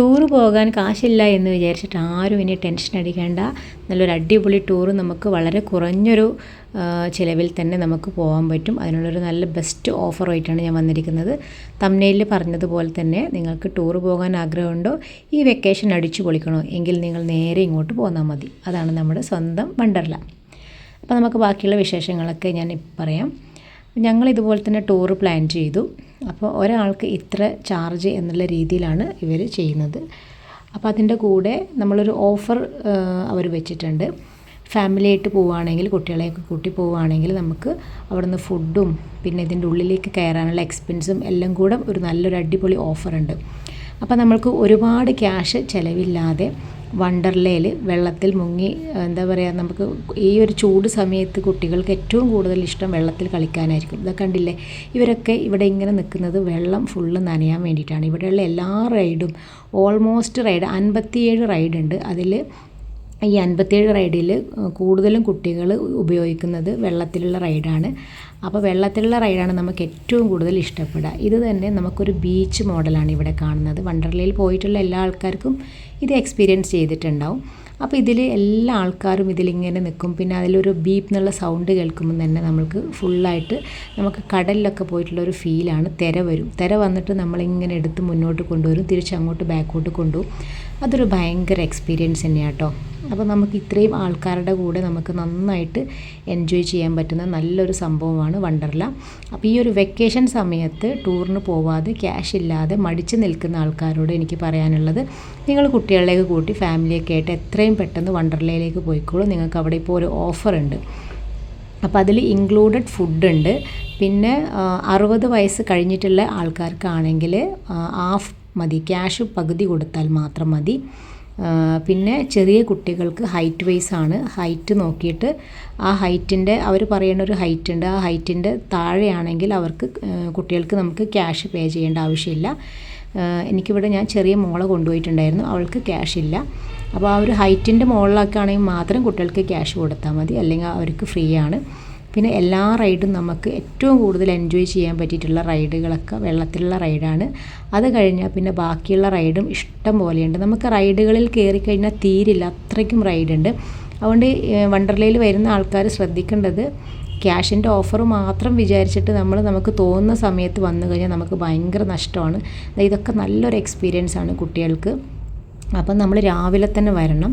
Tour പോകാൻ കാശില്ല എന്ന് വിചാരിച്ചിട്ട് ആരും ഇനി ടെൻഷൻ അടിക്കേണ്ട. നല്ലൊരു അടിപൊളി ടൂറ് നമുക്ക് വളരെ കുറഞ്ഞൊരു ചിലവിൽ തന്നെ നമുക്ക് പോകാൻ പറ്റും. അതിനുള്ളൊരു നല്ല ബെസ്റ്റ് ഓഫറായിട്ടാണ് ഞാൻ വന്നിരിക്കുന്നത്. തമ്നയിൽ പറഞ്ഞതുപോലെ തന്നെ നിങ്ങൾക്ക് ടൂറ് പോകാൻ ആഗ്രഹമുണ്ടോ ഈ വെക്കേഷൻ അടിച്ചു പൊളിക്കണോ എങ്കിൽ നിങ്ങൾ നേരെ ഇങ്ങോട്ട് പോന്നാൽ മതി. അതാണ് നമ്മുടെ സ്വന്തം വണ്ടർല. അപ്പോൾ നമുക്ക് ബാക്കിയുള്ള വിശേഷങ്ങളൊക്കെ ഞാൻ പറയാം. ഞങ്ങൾ ഇതുപോലെ തന്നെ ടൂർ പ്ലാൻ ചെയ്തു. അപ്പോൾ ഒരാൾക്ക് ഇത്ര ചാർജ് എന്നുള്ള രീതിയിലാണ് ഇവർ ചെയ്യുന്നത്. അപ്പോൾ അതിന്റെ കൂടെ നമ്മളൊരു ഓഫർ അവർ വെച്ചിട്ടുണ്ട്. ഫാമിലി ആയിട്ട് പോവുകയാണെങ്കിൽ കുട്ടികളെയൊക്കെ കൂട്ടി പോവുകയാണെങ്കിൽ നമുക്ക് അവിടുന്ന് ഫുഡും പിന്നെ ഇതിന്റെ ഉള്ളിലേക്ക് കയറാനുള്ള എക്സ്പെൻസും എല്ലാം കൂടെ ഒരു നല്ലൊരു അടിപൊളി ഓഫറുണ്ട് അപ്പോൾ നമ്മൾക്ക് ഒരുപാട് ക്യാഷ് ചിലവില്ലാതെ വണ്ടർലയിൽ വെള്ളത്തിൽ മുങ്ങി എന്താ പറയുക നമുക്ക് ഈ ഒരു ചൂട് സമയത്ത് കുട്ടികൾക്ക് ഏറ്റവും കൂടുതൽ ഇഷ്ടം വെള്ളത്തിൽ കളിക്കാനായിരിക്കും. ഇതൊക്കെ കണ്ടില്ലേ? ഇവരൊക്കെ ഇവിടെ ഇങ്ങനെ നിൽക്കുന്നത് വെള്ളം ഫുള്ള് നനയാൻ വേണ്ടിയിട്ടാണ്. ഇവിടെയുള്ള എല്ലാ റൈഡും ഓൾമോസ്റ്റ് റൈഡ് അൻപത്തിയേഴ് റൈഡ് ഉണ്ട്. അതിൽ ഈ അൻപത്തിയേഴ് റൈഡിൽ കൂടുതലും കുട്ടികൾ ഉപയോഗിക്കുന്നത് വെള്ളത്തിലുള്ള റൈഡാണ് അപ്പോൾ വെള്ളത്തിലുള്ള റൈഡാണ് നമുക്ക് ഏറ്റവും കൂടുതൽ ഇഷ്ടപ്പെടുക. ഇത് തന്നെ നമുക്കൊരു ബീച്ച് മോഡലാണ് ഇവിടെ കാണുന്നത്. വണ്ടർലയിൽ പോയിട്ടുള്ള എല്ലാ ആൾക്കാർക്കും ഇത് എക്സ്പീരിയൻസ് ചെയ്തിട്ടുണ്ടാവും. അപ്പോൾ ഇതിൽ എല്ലാ ആൾക്കാരും ഇതിലിങ്ങനെ നിൽക്കും. പിന്നെ അതിലൊരു ബീപ്പ് എന്നുള്ള സൗണ്ട് കേൾക്കുമ്പോൾ തന്നെ നമ്മൾക്ക് ഫുള്ളായിട്ട് നമുക്ക് കടലിലൊക്കെ പോയിട്ടുള്ള ഒരു ഫീലാണ് തിര വരും. തിര വന്നിട്ട് നമ്മളിങ്ങനെ എടുത്ത് മുന്നോട്ട് കൊണ്ടുവരും. തിരിച്ച് അങ്ങോട്ട് ബാക്കോട്ട് കൊണ്ടുപോകും. അതൊരു ഭയങ്കര എക്സ്പീരിയൻസ് തന്നെയാണ് കേട്ടോ അപ്പോൾ നമുക്ക് ഇത്രയും ആൾക്കാരുടെ കൂടെ നമുക്ക് നന്നായിട്ട് എൻജോയ് ചെയ്യാൻ പറ്റുന്ന നല്ലൊരു സംഭവമാണ് വണ്ടർല. അപ്പോൾ ഈ ഒരു വെക്കേഷൻ സമയത്ത് ടൂറിന് പോവാതെ ക്യാഷ് ഇല്ലാതെ മടിച്ചു നിൽക്കുന്ന ആൾക്കാരോട് എനിക്ക് പറയാനുള്ളത് നിങ്ങൾ കുട്ടികളിലേക്ക് കൂട്ടി ഫാമിലിയൊക്കെ ആയിട്ട് എത്രയും പെട്ടെന്ന് വണ്ടർലയിലേക്ക് പോയിക്കോളൂ. നിങ്ങൾക്ക് അവിടെ ഇപ്പോൾ ഒരു ഓഫർ ഉണ്ട്. അപ്പോൾ അതിൽ ഇൻക്ലൂഡഡ് ഫുഡുണ്ട് പിന്നെ അറുപത് വയസ്സ് കഴിഞ്ഞിട്ടുള്ള ആൾക്കാർക്കാണെങ്കിൽ ഹാഫ് മതി. ക്യാഷ് പകുതി കൊടുത്താൽ മാത്രം മതി. പിന്നെ ചെറിയ കുട്ടികൾക്ക് ഹൈറ്റ് വൈസ് ആണ്. ഹൈറ്റ് നോക്കിയിട്ട് ആ ഹൈറ്റിന്റെ അവർ പറയുന്ന ഒരു ഹൈറ്റ് ഉണ്ട്. ആ ഹൈറ്റിന്റെ താഴെയാണെങ്കിൽ അവർക്ക് കുട്ടികൾക്ക് നമുക്ക് ക്യാഷ് പേ ചെയ്യേണ്ട ആവശ്യമില്ല. എനിക്കിവിടെ ഞാൻ ചെറിയ മോളെ കൊണ്ടുപോയിട്ടുണ്ടായിരുന്നു. അവൾക്ക് ക്യാഷ് ഇല്ല. അപ്പോൾ ആ ഒരു ഹൈറ്റിന്റെ മുകളിലൊക്കെ ആണെങ്കിൽ മാത്രം കുട്ടികൾക്ക് ക്യാഷ് കൊടുത്താൽ മതി. അല്ലെങ്കിൽ അവർക്ക് ഫ്രീ ആണ്. പിന്നെ എല്ലാ റൈഡും നമുക്ക് ഏറ്റവും കൂടുതൽ എൻജോയ് ചെയ്യാൻ പറ്റിയിട്ടുള്ള റൈഡുകളൊക്കെ വെള്ളത്തിലുള്ള റൈഡാണ്. അത് കഴിഞ്ഞാൽ പിന്നെ ബാക്കിയുള്ള റൈഡും ഇഷ്ടം പോലെയുണ്ട്. നമുക്ക് റൈഡുകളിൽ കയറി കഴിഞ്ഞാൽ തീരില്ല അത്രയ്ക്കും റൈഡുണ്ട്. അതുകൊണ്ട് വണ്ടർലയിൽ വരുന്ന ആൾക്കാർ ശ്രദ്ധിക്കേണ്ടത് ക്യാഷിന്റെ ഓഫർ മാത്രം വിചാരിച്ചിട്ട് നമ്മൾ നമുക്ക് തോന്നുന്ന സമയത്ത് വന്നു കഴിഞ്ഞാൽ നമുക്ക് ഭയങ്കര നഷ്ടമാണ്. ഇതൊക്കെ നല്ലൊരു എക്സ്പീരിയൻസ് ആണ് കുട്ടികൾക്ക്. അപ്പം നമ്മൾ രാവിലെ തന്നെ വരണം.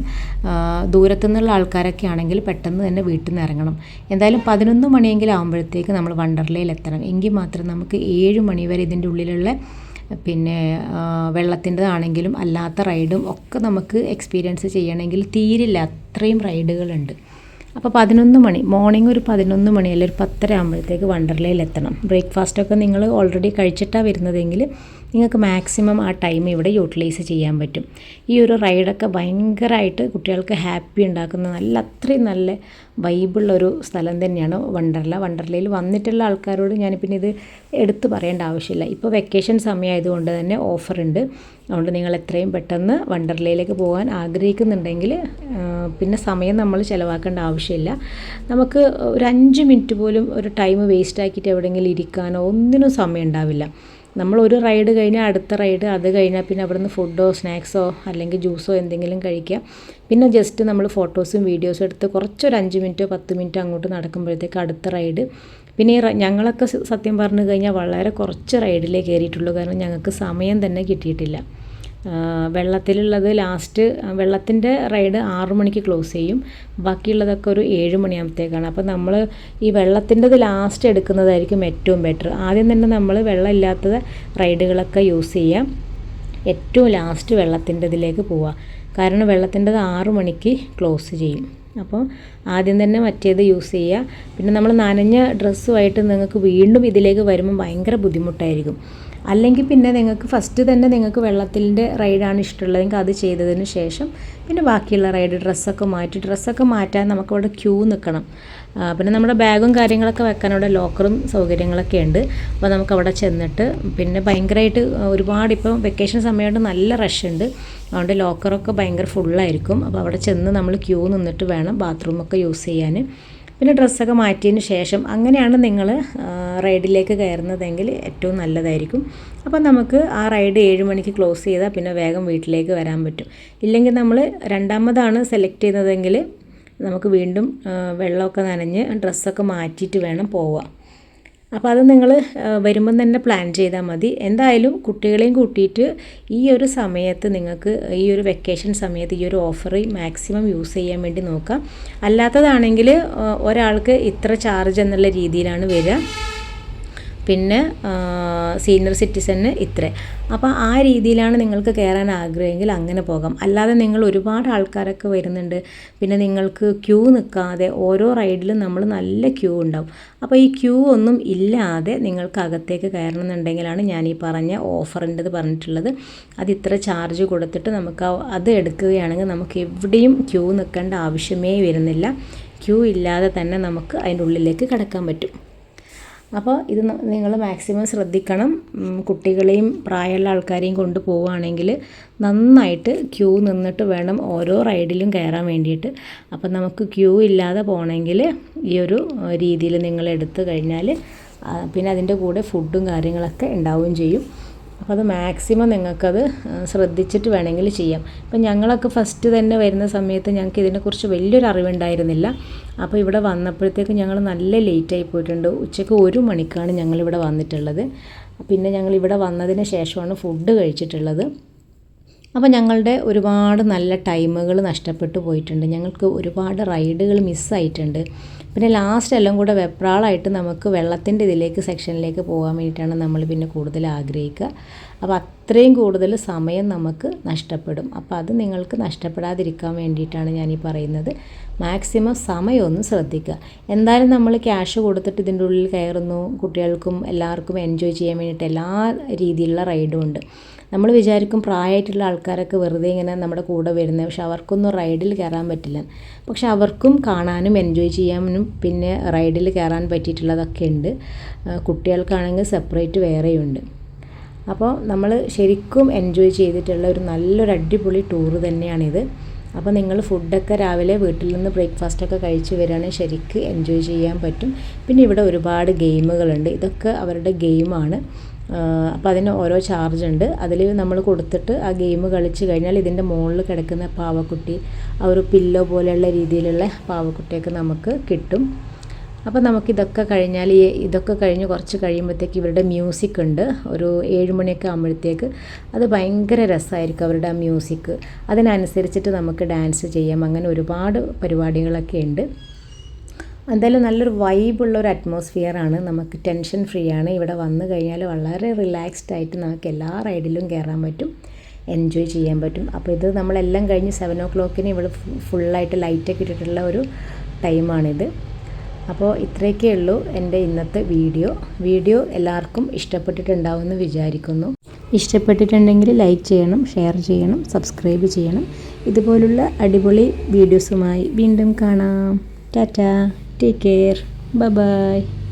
ദൂരത്തു നിന്നുള്ള ആൾക്കാരൊക്കെ ആണെങ്കിൽ പെട്ടെന്ന് തന്നെ വീട്ടിൽ നിന്ന് ഇറങ്ങണം. എന്തായാലും പതിനൊന്ന് മണിയെങ്കിലും ആകുമ്പോഴത്തേക്ക് നമ്മൾ വണ്ടർലയിൽ എത്തണം. എങ്കിൽ മാത്രം നമുക്ക് ഏഴ് മണി വരെ ഇതിന്റെ ഉള്ളിലുള്ള പിന്നെ വെള്ളത്തിന്റെതാണെങ്കിലും അല്ലാത്ത റൈഡും ഒക്കെ നമുക്ക് എക്സ്പീരിയൻസ് ചെയ്യണമെങ്കിൽ തീരില്ല. അത്രയും റൈഡുകളുണ്ട്. അപ്പോൾ പതിനൊന്ന് മണി മോർണിംഗ് ഒരു പതിനൊന്ന് മണി അല്ലെങ്കിൽ ഒരു പത്തര ആകുമ്പോഴത്തേക്ക് വണ്ടർലയിൽ എത്തണം. ബ്രേക്ക്ഫാസ്റ്റൊക്കെ നിങ്ങൾ ഓൾറെഡി കഴിച്ചിട്ടാണ് വരുന്നതെങ്കിൽ നിങ്ങൾക്ക് മാക്സിമം ആ ടൈം ഇവിടെ യൂട്ടിലൈസ് ചെയ്യാൻ പറ്റും. ഈ ഒരു റൈഡൊക്കെ ഭയങ്കരമായിട്ട് കുട്ടികൾക്ക് ഹാപ്പി ഉണ്ടാക്കുന്ന നല്ല അത്രയും നല്ല വൈബുള്ളൊരു സ്ഥലം തന്നെയാണ് വണ്ടർല. വണ്ടർലയിൽ വന്നിട്ടുള്ള ആൾക്കാരോട് ഞാൻ പിന്നെ ഇത് എടുത്തു പറയേണ്ട ആവശ്യമില്ല. ഇപ്പോൾ വെക്കേഷൻ സമയമായതുകൊണ്ട് തന്നെ ഓഫറുണ്ട് അതുകൊണ്ട് നിങ്ങൾ എത്രയും പെട്ടെന്ന് വണ്ടർലയിലേക്ക് പോകാൻ ആഗ്രഹിക്കുന്നുണ്ടെങ്കിൽ പിന്നെ സമയം നമ്മൾ ചിലവാക്കേണ്ട ആവശ്യമില്ല. നമുക്ക് ഒരു അഞ്ച് മിനിറ്റ് പോലും ഒരു ടൈം വേസ്റ്റ് ആക്കിയിട്ട് എവിടെയെങ്കിലും ഇരിക്കാനോ ഒന്നിനും സമയം ഉണ്ടാവില്ല. നമ്മൾ ഒരു റൈഡ് കഴിഞ്ഞാൽ അടുത്ത റൈഡ് അത് കഴിഞ്ഞാൽ പിന്നെ അവിടുന്ന് ഫുഡോ സ്നാക്സോ അല്ലെങ്കിൽ ജ്യൂസോ എന്തെങ്കിലും കഴിക്കുക പിന്നെ ജസ്റ്റ് നമ്മൾ ഫോട്ടോസും വീഡിയോസും എടുത്ത് കുറച്ചൊരു അഞ്ച് മിനിറ്റോ പത്ത് മിനിറ്റോ അങ്ങോട്ട് നടക്കുമ്പോഴത്തേക്ക് അടുത്ത റൈഡ്. പിന്നെ ഈ ഞങ്ങളൊക്കെ സത്യം പറഞ്ഞു കഴിഞ്ഞാൽ വളരെ കുറച്ച് റൈഡിലേ കയറിയിട്ടുള്ളൂ കാരണം ഞങ്ങൾക്ക് സമയം തന്നെ കിട്ടിയിട്ടില്ല. വെള്ളത്തിലുള്ളത് ലാസ്റ്റ് വെള്ളത്തിന്റെ റൈഡ് ആറു മണിക്ക് ക്ലോസ് ചെയ്യും. ബാക്കിയുള്ളതൊക്കെ ഒരു ഏഴ് മണിയാകുമ്പോഴത്തേക്കാണ് അപ്പോൾ നമ്മൾ ഈ വെള്ളത്തിന്റെത് ലാസ്റ്റ് എടുക്കുന്നതായിരിക്കും ഏറ്റവും ബെറ്റർ. ആദ്യം തന്നെ നമ്മൾ വെള്ളം ഇല്ലാത്തത് റൈഡുകളൊക്കെ യൂസ് ചെയ്യാം. ഏറ്റവും ലാസ്റ്റ് വെള്ളത്തിന്റെ ഇതിലേക്ക് പോവുക കാരണം വെള്ളത്തിന്റെത് ആറു മണിക്ക് ക്ലോസ് ചെയ്യും. അപ്പോൾ ആദ്യം തന്നെ മറ്റേത് യൂസ് ചെയ്യുക. പിന്നെ നമ്മൾ നനഞ്ഞ ഡ്രസ്സുമായിട്ട് നിങ്ങൾക്ക് വീണ്ടും ഇതിലേക്ക് വരുമ്പോൾ ഭയങ്കര ബുദ്ധിമുട്ടായിരിക്കും. അല്ലെങ്കിൽ പിന്നെ നിങ്ങൾക്ക് ഫസ്റ്റ് തന്നെ നിങ്ങൾക്ക് വെള്ളത്തിന്റെ റൈഡാണ് ഇഷ്ടമുള്ളതെങ്കിൽ അത് ചെയ്തതിന് ശേഷം പിന്നെ ബാക്കിയുള്ള റൈഡ് ഡ്രസ്സൊക്കെ മാറ്റി. ഡ്രസ്സൊക്കെ മാറ്റാൻ നമുക്ക് അവിടെ ക്യൂ നിൽക്കണം. പിന്നെ നമ്മുടെ ബാഗും കാര്യങ്ങളൊക്കെ വെക്കാൻ അവിടെ ലോക്കറും സൗകര്യങ്ങളൊക്കെ ഉണ്ട്. അപ്പോൾ നമുക്ക് അവിടെ ചെന്നിട്ട് പിന്നെ ഭയങ്കരമായിട്ട് ഒരുപാട് ഇപ്പം വെക്കേഷൻ സമയമായിട്ട് നല്ല റഷ് ഉണ്ട്. അതുകൊണ്ട് ലോക്കറൊക്കെ ഭയങ്കര ഫുള്ളായിരിക്കും അപ്പോൾ അവിടെ ചെന്ന് നമ്മൾ ക്യൂ നിന്നിട്ട് വേണം ബാത്റൂമൊക്കെ യൂസ് ചെയ്യാൻ. പിന്നെ ഡ്രസ്സൊക്കെ മാറ്റിയതിന് ശേഷം അങ്ങനെയാണ് നിങ്ങൾ റൈഡിലേക്ക് കയറുന്നതെങ്കിൽ ഏറ്റവും നല്ലതായിരിക്കും. അപ്പോൾ നമുക്ക് ആ റൈഡ് ഏഴ് മണിക്ക് ക്ലോസ് ചെയ്താൽ പിന്നെ വേഗം വീട്ടിലേക്ക് വരാൻ പറ്റും. ഇല്ലെങ്കിൽ നമ്മൾ രണ്ടാമതാണ് സെലക്ട് ചെയ്യുന്നതെങ്കിൽ നമുക്ക് വീണ്ടും വെള്ളമൊക്കെ നനഞ്ഞ് ഡ്രസ്സൊക്കെ മാറ്റിയിട്ട് വേണം പോവാം അപ്പോൾ അത് നിങ്ങൾ വരുമ്പം തന്നെ പ്ലാൻ ചെയ്താൽ മതി. എന്തായാലും കുട്ടികളെയും കൂട്ടിയിട്ട് ഈ ഒരു സമയത്ത് നിങ്ങൾക്ക് ഈ ഒരു വെക്കേഷൻ സമയത്ത് ഈ ഒരു ഓഫർ മാക്സിമം യൂസ് ചെയ്യാൻ വേണ്ടി നോക്കാം. അല്ലാത്തതാണെങ്കിൽ ഒരാൾക്ക് ഇത്ര ചാർജ് എന്നുള്ള രീതിയിലാണ് വരിക. പിന്നെ സീനിയർ സിറ്റിസന് ഇത്ര. അപ്പോൾ ആ രീതിയിലാണ് നിങ്ങൾക്ക് കയറാൻ ആഗ്രഹമെങ്കിൽ അങ്ങനെ പോകാം. അല്ലാതെ നിങ്ങൾ ഒരുപാട് ആൾക്കാരൊക്കെ വരുന്നുണ്ട്. പിന്നെ നിങ്ങൾക്ക് ക്യൂ നിൽക്കാതെ ഓരോ റൈഡിലും നമ്മൾ നല്ല ക്യൂ ഉണ്ടാവും. അപ്പോൾ ഈ ക്യൂ ഒന്നും ഇല്ലാതെ നിങ്ങൾക്ക് അകത്തേക്ക് കയറണമെന്നുണ്ടെങ്കിലാണ് ഞാൻ ഈ പറഞ്ഞ ഓഫറിന്റെത് പറഞ്ഞിട്ടുള്ളത്. അത് ഇത്ര ചാർജ് കൊടുത്തിട്ട് നമുക്ക് അത് എടുക്കുകയാണെങ്കിൽ നമുക്ക് എവിടെയും ക്യൂ നിൽക്കേണ്ട ആവശ്യമേ വരുന്നില്ല. ക്യൂ ഇല്ലാതെ തന്നെ നമുക്ക് അതിന്റെ ഉള്ളിലേക്ക് കടക്കാൻ പറ്റും. അപ്പോൾ ഇത് നിങ്ങൾ മാക്സിമം ശ്രദ്ധിക്കണം. കുട്ടികളെയും പ്രായമുള്ള ആൾക്കാരെയും കൊണ്ട് പോവുകയാണെങ്കിൽ നന്നായിട്ട് ക്യൂ നിന്നിട്ട് വേണം ഓരോ റൈഡിലും കയറാൻ വേണ്ടിയിട്ട്. അപ്പം നമുക്ക് ക്യൂ ഇല്ലാതെ പോകണമെങ്കിൽ ഈ ഒരു രീതിയിൽ നിങ്ങൾ എടുത്തു കഴിഞ്ഞാൽ പിന്നെ അതിന്റെ കൂടെ ഫുഡും കാര്യങ്ങളൊക്കെ ഉണ്ടാവുകയും ചെയ്യും. അപ്പോൾ അത് മാക്സിമം നിങ്ങൾക്കത് ശ്രദ്ധിച്ചിട്ട് വേണമെങ്കിൽ ചെയ്യാം. ഇപ്പം ഞങ്ങളൊക്കെ ഫസ്റ്റ് തന്നെ വരുന്ന സമയത്ത് ഞങ്ങൾക്ക് ഇതിനെക്കുറിച്ച് വലിയൊരു അറിവുണ്ടായിരുന്നില്ല. അപ്പോൾ ഇവിടെ വന്നപ്പോഴത്തേക്ക് ഞങ്ങൾ നല്ല ലേറ്റായി പോയിട്ടുണ്ട്. ഉച്ചയ്ക്ക് ഒരു മണിക്കാണ് ഞങ്ങളിവിടെ വന്നിട്ടുള്ളത്. പിന്നെ ഞങ്ങൾ ഇവിടെ വന്നതിന് ശേഷമാണ് ഫുഡ് കഴിച്ചിട്ടുള്ളത്. അപ്പോൾ ഞങ്ങളുടെ ഒരുപാട് നല്ല ടൈമുകൾ നഷ്ടപ്പെട്ടു പോയിട്ടുണ്ട്. ഞങ്ങൾക്ക് ഒരുപാട് റൈഡുകൾ മിസ്സായിട്ടുണ്ട് പിന്നെ ലാസ്റ്റ് എല്ലാം കൂടെ വെപ്രാളായിട്ട് നമുക്ക് വെള്ളത്തിന്റെ ഇതിലേക്ക് സെക്ഷനിലേക്ക് പോകാൻ വേണ്ടിയിട്ടാണ് നമ്മൾ പിന്നെ കൂടുതൽ ആഗ്രഹിക്കുക. അപ്പോൾ അത്രയും കൂടുതൽ സമയം നമുക്ക് നഷ്ടപ്പെടും. അപ്പോൾ അത് നിങ്ങൾക്ക് നഷ്ടപ്പെടാതിരിക്കാൻ വേണ്ടിയിട്ടാണ് ഞാൻ ഈ പറയുന്നത് മാക്സിമം സമയമൊന്നും ശ്രദ്ധിക്കുക. എന്തായാലും നമ്മൾ ക്യാഷ് കൊടുത്തിട്ട് ഇതിന്റെ ഉള്ളിൽ കയറുന്നു. കുട്ടികൾക്കും എല്ലാവർക്കും എൻജോയ് ചെയ്യാൻ വേണ്ടിയിട്ട് എല്ലാ രീതിയിലുള്ള റൈഡും ഉണ്ട്. നമ്മൾ വിചാരിക്കും പ്രായമായിട്ടുള്ള ആൾക്കാരൊക്കെ വെറുതെ ഇങ്ങനെ നമ്മുടെ കൂടെ വരുന്നത് പക്ഷെ അവർക്കൊന്നും റൈഡിൽ കയറാൻ പറ്റില്ല. പക്ഷെ അവർക്കും കാണാനും എൻജോയ് ചെയ്യാനും പിന്നെ റൈഡിൽ കയറാൻ പറ്റിയിട്ടുള്ളതൊക്കെ ഉണ്ട്. കുട്ടികൾക്കാണെങ്കിൽ സെപ്പറേറ്റ് വേറെയുണ്ട്. അപ്പോൾ നമ്മൾ ശരിക്കും എൻജോയ് ചെയ്തിട്ടുള്ള ഒരു നല്ലൊരു അടിപൊളി ടൂറ് തന്നെയാണിത്. അപ്പോൾ നിങ്ങൾ ഫുഡൊക്കെ രാവിലെ വീട്ടിൽ നിന്ന് ബ്രേക്ക്ഫാസ്റ്റൊക്കെ കഴിച്ച് വരികയാണെങ്കിൽ ശരിക്ക് എൻജോയ് ചെയ്യാൻ പറ്റും. പിന്നെ ഇവിടെ ഒരുപാട് ഗെയിമുകളുണ്ട് ഇതൊക്കെ അവരുടെ ഗെയിമാണ് അപ്പോൾ അതിന് ഓരോ ചാർജ് ഉണ്ട്. അതിൽ നമ്മൾ കൊടുത്തിട്ട് ആ ഗെയിം കളിച്ച് കഴിഞ്ഞാൽ ഇതിന്റെ മുകളിൽ കിടക്കുന്ന പാവക്കുട്ടി ആ ഒരു പില്ലോ പോലെയുള്ള രീതിയിലുള്ള പാവക്കുട്ടിയൊക്കെ നമുക്ക് കിട്ടും. അപ്പോൾ നമുക്കിതൊക്കെ കഴിഞ്ഞാൽ ഈ ഇതൊക്കെ കഴിഞ്ഞ് കുറച്ച് കഴിയുമ്പോഴത്തേക്ക് ഇവരുടെ മ്യൂസിക് ഉണ്ട്. ഒരു ഏഴ് മണിയൊക്കെ ആകുമ്പോഴത്തേക്ക് അത് ഭയങ്കര രസമായിരിക്കും അവരുടെ ആ മ്യൂസിക് അതിനനുസരിച്ചിട്ട് നമുക്ക് ഡാൻസ് ചെയ്യാം. അങ്ങനെ ഒരുപാട് പരിപാടികളൊക്കെ ഉണ്ട്. എന്തായാലും നല്ലൊരു വൈബുള്ള ഒരു അറ്റ്മോസ്ഫിയറാണ് നമുക്ക് ടെൻഷൻ ഫ്രീ ആണ്. ഇവിടെ വന്നു കഴിഞ്ഞാൽ വളരെ റിലാക്സ്ഡ് ആയിട്ട് നമുക്ക് എല്ലാ റൈഡിലും കയറാൻ പറ്റും. എൻജോയ് ചെയ്യാൻ പറ്റും. അപ്പോൾ ഇത് നമ്മളെല്ലാം കഴിഞ്ഞ് സെവൻ ഓ ക്ലോക്കിന് ഇവിടെ ഫുള്ളായിട്ട് ലൈറ്റൊക്കെ ഇട്ടിട്ടുള്ള ഒരു ടൈമാണിത് അപ്പോൾ ഇത്രയൊക്കെ ഉള്ളൂ എന്റെ ഇന്നത്തെ വീഡിയോ വീഡിയോ എല്ലാവർക്കും ഇഷ്ടപ്പെട്ടിട്ടുണ്ടാവുമെന്ന് വിചാരിക്കുന്നു. ഇഷ്ടപ്പെട്ടിട്ടുണ്ടെങ്കിൽ ലൈക്ക് ചെയ്യണം ഷെയർ ചെയ്യണം സബ്സ്ക്രൈബ് ചെയ്യണം. ഇതുപോലുള്ള അടിപൊളി വീഡിയോസുമായി വീണ്ടും കാണാം. ടാറ്റ. Take care. Bye-bye.